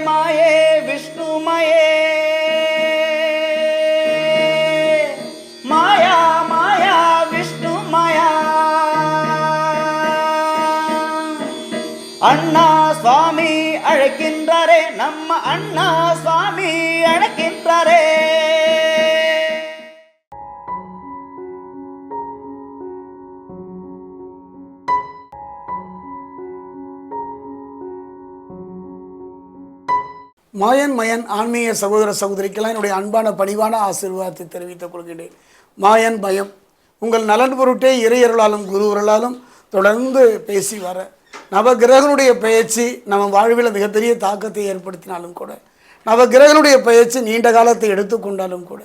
ప్రేమయే విష్ణుమయే. మాయా మాయా విష్ణుమయా. అన్నా స్వామి అడకిండ్రరే నమ్మ అన్నా స్వామి అడకిండ్రరే மாயன் மயன் ஆன்மீக சகோதர சகோதரிக்கெல்லாம் என்னுடைய அன்பான பணிவான ஆசீர்வாதத்தை தெரிவித்துக் கொள்கிறேன் மாயன் பயம். உங்கள் நலன் பொருட்டே இறையருளாலும் குருவர்களாலும் தொடர்ந்து பேசி வர. நவகிரகனுடைய பயிற்சி நம்ம வாழ்வில் மிகப்பெரிய தாக்கத்தை ஏற்படுத்தினாலும் கூட நவகிரகனுடைய பயிற்சி நீண்ட காலத்தை எடுத்துக்கொண்டாலும் கூட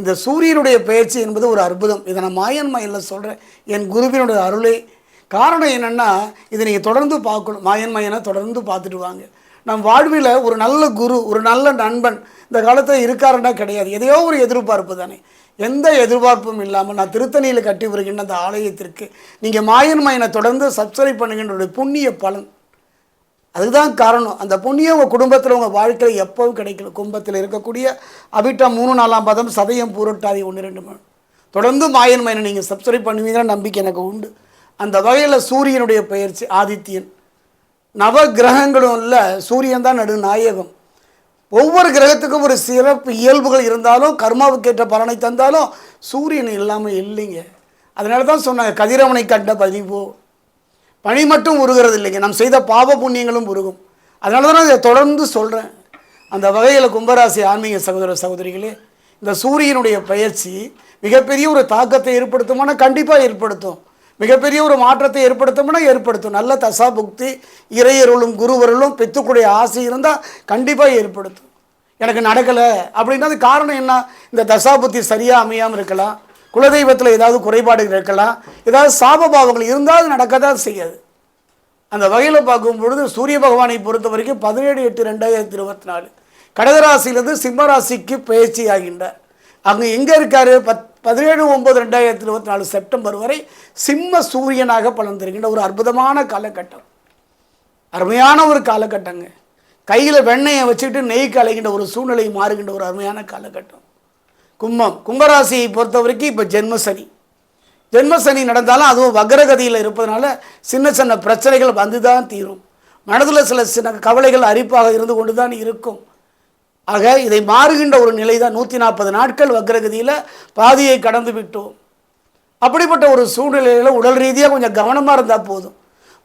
இந்த சூரியனுடைய பயிற்சி என்பது ஒரு அற்புதம். இதை நான் மாயன் மயனில் சொல்கிறேன் என் குருவினுடைய அருளை. காரணம் என்னென்னா இதை நீங்கள் தொடர்ந்து பார்க்கணும். மாயன் மயனை தொடர்ந்து பார்த்துட்டு வாங்க. நம் வாழ்வில் ஒரு நல்ல குரு ஒரு நல்ல நண்பன் இந்த காலத்தில் இருக்காருன்னா கிடையாது. எதையோ ஒரு எதிர்பார்ப்பு தானே. எந்த எதிர்பார்ப்பும் இல்லாமல் நான் திருத்தணியில் கட்டி வருகின்ற அந்த ஆலயத்திற்கு நீங்கள் மாயன் மயனை தொடர்ந்து சப்ஸ்கிரைப் பண்ணுகின்ற புண்ணிய பலன். அதுதான் காரணம். அந்த புண்ணியம் உங்கள் குடும்பத்தில் உங்கள் வாழ்க்கையில் எப்போவும் கிடைக்கல. கும்பத்தில் இருக்கக்கூடிய அவிட்டா மூணு நாலாம் பதம் சதயம் பூரட்டாதி ஒன்று ரெண்டு மூணு. தொடர்ந்து மாயன் மயனை நீங்கள் சப்ஸ்கிரைப் பண்ணுவீங்கன்னு நம்பிக்கை எனக்கு உண்டு. அந்த வகையில் சூரியனுடைய பெயர்ச்சி ஆதித்யன். நவ கிரகங்களும் இல்லை சூரியன் தான் நடுநாயகம் ஒவ்வொரு கிரகத்துக்கும் ஒரு சிறப்பு இயல்புகள் இருந்தாலும் கர்மாவுக்கேற்ற பலனை தந்தாலும் சூரியன் இல்லாமல் இல்லைங்க. அதனால தான் சொன்னாங்க கதிரவனை கண்ட பதிவோ. பனி மட்டும் உருகிறது இல்லைங்க நாம் செய்த பாவ புண்ணியங்களும் உருகும். அதனால தான் நான் இதை தொடர்ந்து சொல்கிறேன் அந்த வகையில் கும்பராசி ஆன்மீக சகோதர சகோதரிகளே இந்த சூரியனுடைய பயிற்சி மிகப்பெரிய ஒரு தாக்கத்தை ஏற்படுத்துமானால் கண்டிப்பாக ஏற்படுத்தும். மிகப்பெரிய ஒரு மாற்றத்தை ஏற்படுத்தும்னா ஏற்படுத்தும். நல்ல தசா புக்தி இறையருளும் குருவருளும் பெற்றுக்கூடிய ஆசை இருந்தால் கண்டிப்பாக ஏற்படுத்தும். எனக்கு நடக்கலை. அப்படின்னா அது காரணம் என்ன? இந்த தசா புத்தி சரியாக அமையாமல் இருக்கலாம். குலதெய்வத்தில் ஏதாவது குறைபாடுகள் இருக்கலாம். ஏதாவது சாபபாவங்கள் இருந்தால் அது நடக்க தான் செய்யாது. அந்த வகையில் பார்க்கும் பொழுது சூரிய பகவானை பொறுத்த வரைக்கும் பதினேழு எட்டு ரெண்டாயிரத்தி இருபத்தி நாலு. கடகராசியிலிருந்து சிம்மராசிக்கு பயிற்சி ஆகின்றார் அங்கே எங்கே இருக்கார்? பத் பதினேழு ஒம்பது ரெண்டாயிரத்தி இருபத்தி நாலு செப்டம்பர் வரை சிம்ம சூரியனாக பலன் ஒரு அற்புதமான காலகட்டம். அருமையான ஒரு காலகட்டங்க. கையில் வெண்ணெயை வச்சுக்கிட்டு நெய் கலைகின்ற ஒரு சூழ்நிலை மாறுகின்ற ஒரு அருமையான காலகட்டம். கும்பம் கும்பராசியை பொறுத்த வரைக்கும் இப்போ ஜென்மசனி. ஜென்மசனி நடந்தாலும் அதுவும் வக்ரகதியில் இருப்பதனால சின்ன சின்ன பிரச்சனைகள் வந்து தான் தீரும். மனதில் சில சின்ன கவலைகள் அரிப்பாக இருந்து கொண்டு தான் இருக்கும். ஆக இதை மாறுகின்ற ஒரு நிலை தான் நூற்றி நாற்பது நாட்கள் வக்ரகதியில் பாதியை கடந்து விட்டோம். அப்படிப்பட்ட ஒரு சூழ்நிலையில் உடல் ரீதியாக கொஞ்சம் கவனமாக இருந்தால் போதும்.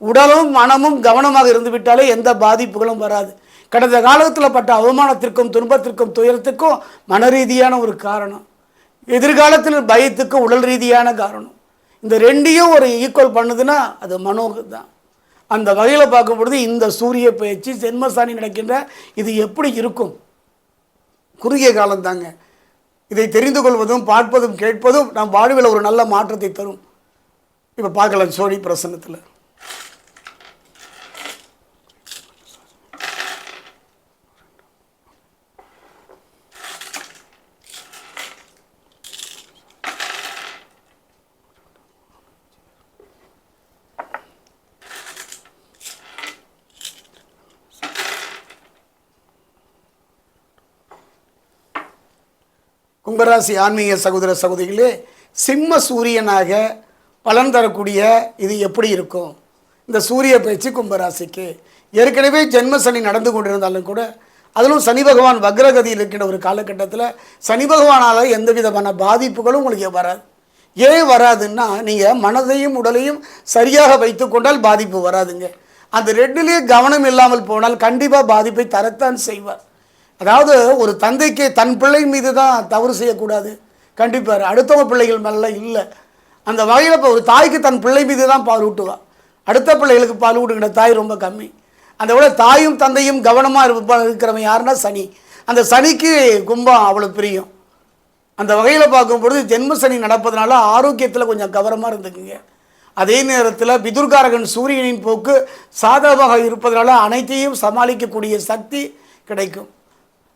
உடலும் மனமும் கவனமாக இருந்து விட்டாலே எந்த பாதிப்புகளும் வராது. கடந்த காலத்தில் பட்ட அவமானத்திற்கும் துன்பத்திற்கும் துயரத்துக்கும் மன ரீதியான ஒரு காரணம். எதிர்காலத்தில் பயத்துக்கு உடல் ரீதியான காரணம். இந்த ரெண்டையும் ஒரு ஈக்குவல் பண்ணுதுன்னா அது மனோகு தான் அந்த வகையில் பார்க்கும் பொழுது இந்த சூரிய பயிற்சி ஜென்மசாணி நடக்கின்ற இது எப்படி இருக்கும்? குறுகிய காலம்தாங்க. இதை தெரிந்து கொள்வதும் பார்ப்பதும் கேட்பதும் நம் வாழ்வில் ஒரு நல்ல மாற்றத்தை தரும். இப்போ பார்க்கலாம் சோழி பிரசன்னத்தில். கும்பராசி ஆன்மீக சகோதர சகோதரிகளே சிம்ம சூரியனாக பலன் தரக்கூடிய இது எப்படி இருக்கும்? இந்த சூரிய பயிற்சி கும்பராசிக்கு. ஏற்கனவே ஜென்ம சனி நடந்து கொண்டிருந்தாலும் கூட அதிலும் சனி பகவான் வக்ரகதியில் இருக்கின்ற ஒரு காலகட்டத்தில் சனி பகவானால் எந்த விதமான பாதிப்புகளும் உங்களுக்கு வராது. ஏன் வராதுன்னா நீங்கள் மனதையும் உடலையும் சரியாக வைத்துக்கொண்டால் பாதிப்பு வராதுங்க. அந்த ரெண்டுலேயே கவனம் இல்லாமல் போனால் கண்டிப்பாக பாதிப்பை தரத்தான் செய்வார். அதாவது ஒரு தந்தைக்கு தன் பிள்ளை மீது தான் தவறு செய்யக்கூடாது. கண்டிப்பார். அடுத்தவங்க பிள்ளைகள் மேலே இல்லை. அந்த வகையில் இப்போ ஒரு தாய்க்கு தன் பிள்ளை மீது தான் பால் ஊட்டுவா. அடுத்த பிள்ளைகளுக்கு பால் ஊட்டுகிற தாய் ரொம்ப கம்மி. அந்த விட தாயும் தந்தையும் கவனமாக இருப்ப இருக்கிறவன் யாருன்னா சனி. அந்த சனிக்கு கும்பம் அவ்வளோ பிரியும். அந்த வகையில் பார்க்கும்பொழுது ஜென்ம சனி நடப்பதனால ஆரோக்கியத்தில் கொஞ்சம் கவனமாக இருந்துக்குங்க. அதே நேரத்தில் பிதுர்காரகன் சூரியனின் போக்கு சாதகமாக இருப்பதனால அனைத்தையும் சமாளிக்கக்கூடிய சக்தி கிடைக்கும்.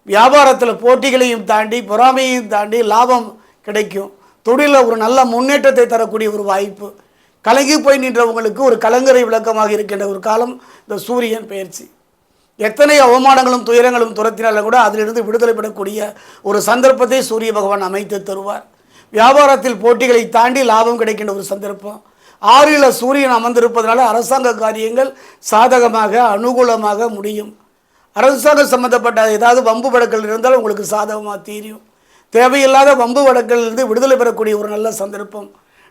வியாபாரத்தில் போட்டிகளையும் தாண்டி பொறாமையையும் தாண்டி லாபம் கிடைக்கும். தொழிலில் ஒரு நல்ல முன்னேற்றத்தை தரக்கூடிய ஒரு வாய்ப்பு. கலங்கி போய் நின்றவங்களுக்கு ஒரு கலங்கரை விளக்கமாக இருக்கின்ற ஒரு காலம் இந்த சூரியன் பயிற்சி எத்தனை அவமானங்களும் துயரங்களும் துரத்தினாலும் கூட அதிலிருந்து விடுதலை பெறக்கூடிய ஒரு சந்தர்ப்பத்தை சூரிய பகவான் அமைத்து தருவார். வியாபாரத்தில் போட்டிகளை தாண்டி லாபம் கிடைக்கின்ற ஒரு சந்தர்ப்பம். ஆறில் சூரியன் அமர்ந்திருப்பதனால அரசாங்க காரியங்கள் சாதகமாக அனுகூலமாக முடியும். அரசாங்கம் சம்மந்தப்பட்ட ஏதாவது வம்பு வழக்கல் இருந்தால் உங்களுக்கு சாதகமாக தீரும் தேவையில்லாத வம்பு வழக்கிலிருந்து விடுதலை பெறக்கூடிய ஒரு நல்ல சந்தர்ப்பம்.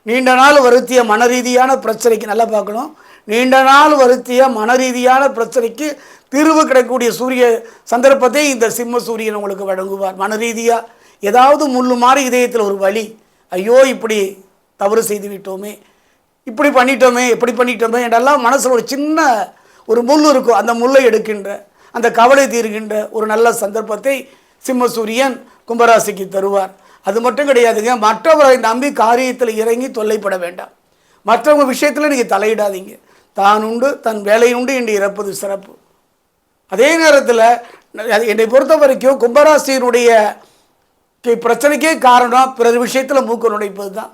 நீண்ட நாள் வருத்திய மன ரீதியான பிரச்சனைக்கு நல்லா பார்க்கணும். நீண்ட நாள் வருத்திய மன ரீதியான பிரச்சனைக்கு தீர்வு கிடைக்கக்கூடிய சூரிய சந்தர்ப்பத்தை இந்த சிம்ம சூரியன் உங்களுக்கு வழங்குவார். மன ரீதியாக ஏதாவது முள்ளு மாறி இதயத்தில் ஒரு வழி ஐயோ இப்படி தவறு செய்து விட்டோமே. இப்படி பண்ணிட்டோமே எப்படி பண்ணிட்டோமே என்றெல்லாம் மனசில் ஒரு சின்ன ஒரு முள் இருக்கும். அந்த முல்லை எடுக்கின்ற அந்த கவலை தீர்கின்ற ஒரு நல்ல சந்தர்ப்பத்தை சிம்மசூரியன் கும்பராசிக்கு தருவார். அது மட்டும் கிடையாதுங்க மற்றவரை நம்பி காரியத்தில் இறங்கி தொல்லைப்பட வேண்டாம். மற்றவங்க விஷயத்தில் நீங்கள் தலையிடாதீங்க. தான் உண்டு தன் வேலை உண்டு என்று இறப்பது சிறப்பு. அதே நேரத்தில் என்னை பொறுத்த வரைக்கும் கும்பராசியினுடைய பிரச்சனைக்கே காரணம் பிறர் விஷயத்தில் மூக்க நுழைப்பது தான்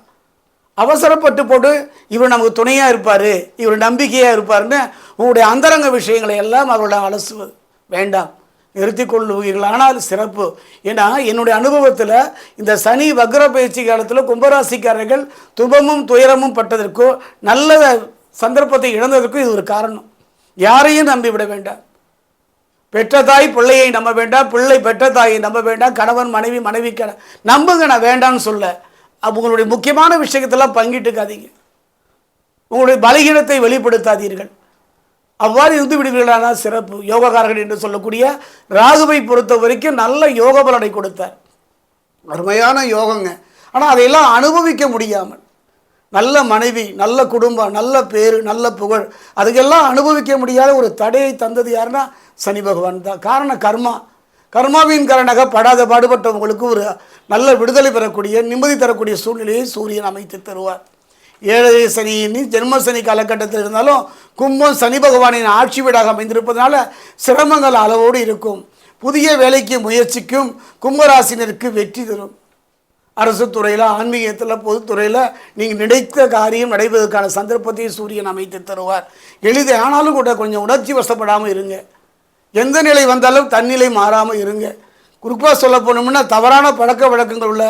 அவசரப்பட்டு போட்டு இவர் நமக்கு துணையாக இருப்பார் இவர் நம்பிக்கையாக இருப்பாருன்னு உங்களுடைய அந்தரங்க விஷயங்களை எல்லாம் அவர்களிடம் அலசுவது. வேண்டாம் நிறுத்தி கொள்ளுவீர்கள் ஆனால் சிறப்பு. ஏன்னா என்னுடைய அனுபவத்தில் இந்த சனி வக்ர பயிற்சி காலத்தில் கும்பராசிக்காரர்கள் துபமும் துயரமும் பட்டதற்கோ நல்ல சந்தர்ப்பத்தை இழந்ததற்கும் இது ஒரு காரணம். யாரையும் நம்பிவிட வேண்டாம். பெற்ற தாய் பிள்ளையை நம்ப வேண்டாம் பிள்ளை பெற்ற தாயை நம்ப வேண்டாம் கணவன் மனைவி மனைவி கண நம்புங்க நான் வேண்டாம்னு சொல்ல. உங்களுடைய முக்கியமான விஷயத்தெல்லாம் பங்கிட்டுக்காதீங்க. உங்களுடைய பலகீனத்தை வெளிப்படுத்தாதீர்கள். அவ்வாறு இருந்து விடுவீர்களானால் சிறப்பு. யோகக்காரர்கள் என்று சொல்லக்கூடிய ராகுவை பொறுத்த வரைக்கும் நல்ல யோக பலனை கொடுத்தார். அருமையான யோகங்க. ஆனால் அதையெல்லாம் அனுபவிக்க முடியாமல் நல்ல மனைவி நல்ல குடும்பம் நல்ல பேர் நல்ல புகழ் அதுக்கெல்லாம் அனுபவிக்க முடியாத ஒரு தடையை தந்தது யாருன்னா சனி பகவான் தான். காரணம் கர்மா. கர்மாவின் காரணமாக படாத பாடுபட்டவங்களுக்கு ஒரு நல்ல விடுதலை பெறக்கூடிய நிம்மதி தரக்கூடிய சூழ்நிலையை சூரியன் அமைத்து தருவார். ஏழரை சனி ஜென்ம சனி காலகட்டத்தில் இருந்தாலும் கும்பம் சனி பகவானின் ஆட்சி வீடாக அமைந்திருப்பதனால சிரமங்கள் அளவோடு இருக்கும். புதிய வேலைக்கு முயற்சிக்கும் கும்பராசினருக்கு வெற்றி தரும். அரசு துறையில் ஆன்மீகத்தில் பொதுத்துறையில் நீங்கள் நினைத்த காரியம் நடைபெறுவதற்கான சந்தர்ப்பத்தையும் சூரியன் அமைத்து தருவார். எளிது ஆனாலும் கூட கொஞ்சம் உணர்ச்சி வசப்படாமல் இருங்க. எந்த நிலை வந்தாலும் தன்னிலை மாறாமல் இருங்க. குறிப்பாக சொல்ல போனோம்னா தவறான பழக்க வழக்கங்கள் உள்ள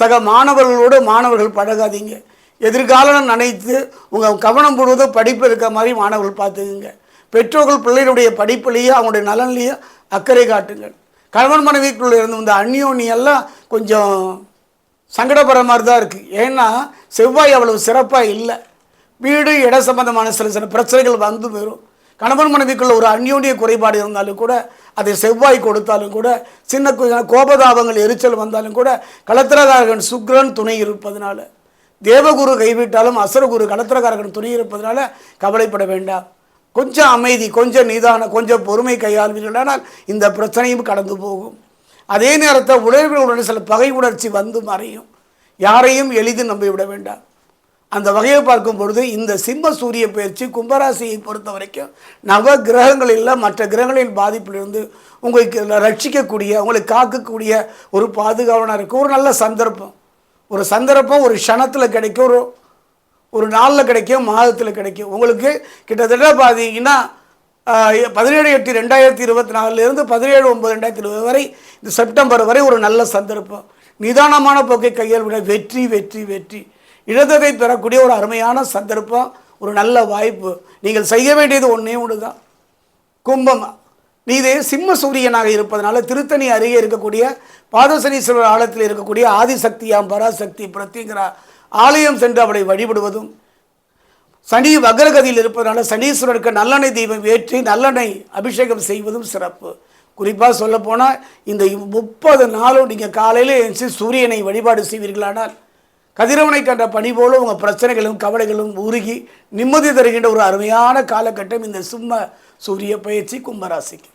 சக மாணவர்களோடு மாணவர்கள் பழகாதீங்க. எதிர்காலம் நினைத்து உங்கள் கவனம் முழுவதும் படிப்பு இருக்க மாதிரி மாணவர்கள் பார்த்துக்குங்க. பெற்றோர்கள் பிள்ளைகளுடைய படிப்புலேயே அவங்களுடைய நலன்லேயே அக்கறை காட்டுங்கள். கணவன் மனைவிக்குள்ள இருந்து இந்த அந்நியோனியெல்லாம் கொஞ்சம் சங்கடப்படுற மாதிரி தான் இருக்குது ஏன்னா செவ்வாய் அவ்வளவு சிறப்பாக இல்லை. வீடு இட சம்பந்தமான சில சில பிரச்சனைகள் வந்து வரும் கணவன் மனைவிக்குள்ள ஒரு அந்யோன்ய குறைபாடு இருந்தாலும் கூட அதை செவ்வாய் கொடுத்தாலும் கூட சின்ன கோபதாபங்கள் எரிச்சல் வந்தாலும் கூட களத்திரகாரகன் சுக்ரன் துணை இருப்பதனால தேவகுரு கைவிட்டாலும் அசுரகுரு கடத்திரக்காரர்கள் துணி இருப்பதனால கவலைப்பட வேண்டாம். கொஞ்சம் அமைதி கொஞ்சம் நிதானம் கொஞ்சம் பொறுமை கையாள்வீர்களானால் இந்த பிரச்சனையும் கடந்து போகும். அதே நேரத்தில் உறவுகளுடன் சில பகை உணர்ச்சி வந்து மறையும். யாரையும் எளிதில் நம்பிவிட வேண்டாம். அந்த வகையை பார்க்கும் பொழுது இந்த சிம்ம சூரிய பயிற்சி கும்பராசியை பொறுத்த வரைக்கும் நவ கிரகங்களில் மற்ற கிரகங்களின் பாதிப்பிலிருந்து உங்களுக்கு ரட்சிக்கக்கூடிய உங்களை காக்கக்கூடிய ஒரு பாதுகாவலாக இருக்கும். ஒரு நல்ல சந்தர்ப்பம். ஒரு சந்தர்ப்பம் ஒரு க்ஷணத்தில் கிடைக்கும் ஒரு ஒரு நாளில் கிடைக்கும் மாதத்தில் கிடைக்கும். உங்களுக்கு கிட்டத்தட்ட பார்த்தீங்கன்னா பதினேழு எட்டு ரெண்டாயிரத்தி இருபத்தி நாலுலேருந்து பதினேழு ஒம்பது ரெண்டாயிரத்தி இருபது வரை இந்த செப்டம்பர் வரை ஒரு நல்ல சந்தர்ப்பம். நிதானமான போக்கை கையால் விட வெற்றி வெற்றி வெற்றி. இழந்ததை பெறக்கூடிய ஒரு அருமையான சந்தர்ப்பம் ஒரு நல்ல வாய்ப்பு. நீங்கள் செய்ய வேண்டியது ஒன்றே ஒன்று தான் கும்பம் நீதே சிம்ம சூரியனாக இருப்பதனால திருத்தணி அருகே இருக்கக்கூடிய பாதசனீஸ்வரர் ஆலயத்தில் இருக்கக்கூடிய ஆதிசக்தியாம் பராசக்தி பிரத்திங்கிற ஆலயம் சென்று அவளை வழிபடுவதும் சனி வக்ரகதியில் இருப்பதனால சனீஸ்வரருக்கு நல்லெண்ணெய் தீபம் ஏற்றி நல்லெண்ணெய் அபிஷேகம் செய்வதும் சிறப்பு. குறிப்பாக சொல்லப்போனால் இந்த முப்பது நாளும் நீங்கள் காலையில் எழுந்து சூரியனை வழிபாடு செய்வீர்களானால் கதிரவனை கண்ட பணி போல உங்கள் பிரச்சனைகளும் கவலைகளும் உருகி நிம்மதி தருகின்ற ஒரு அருமையான காலகட்டம் இந்த சிம்ம சூரிய பயிற்சி கும்பராசிக்கு.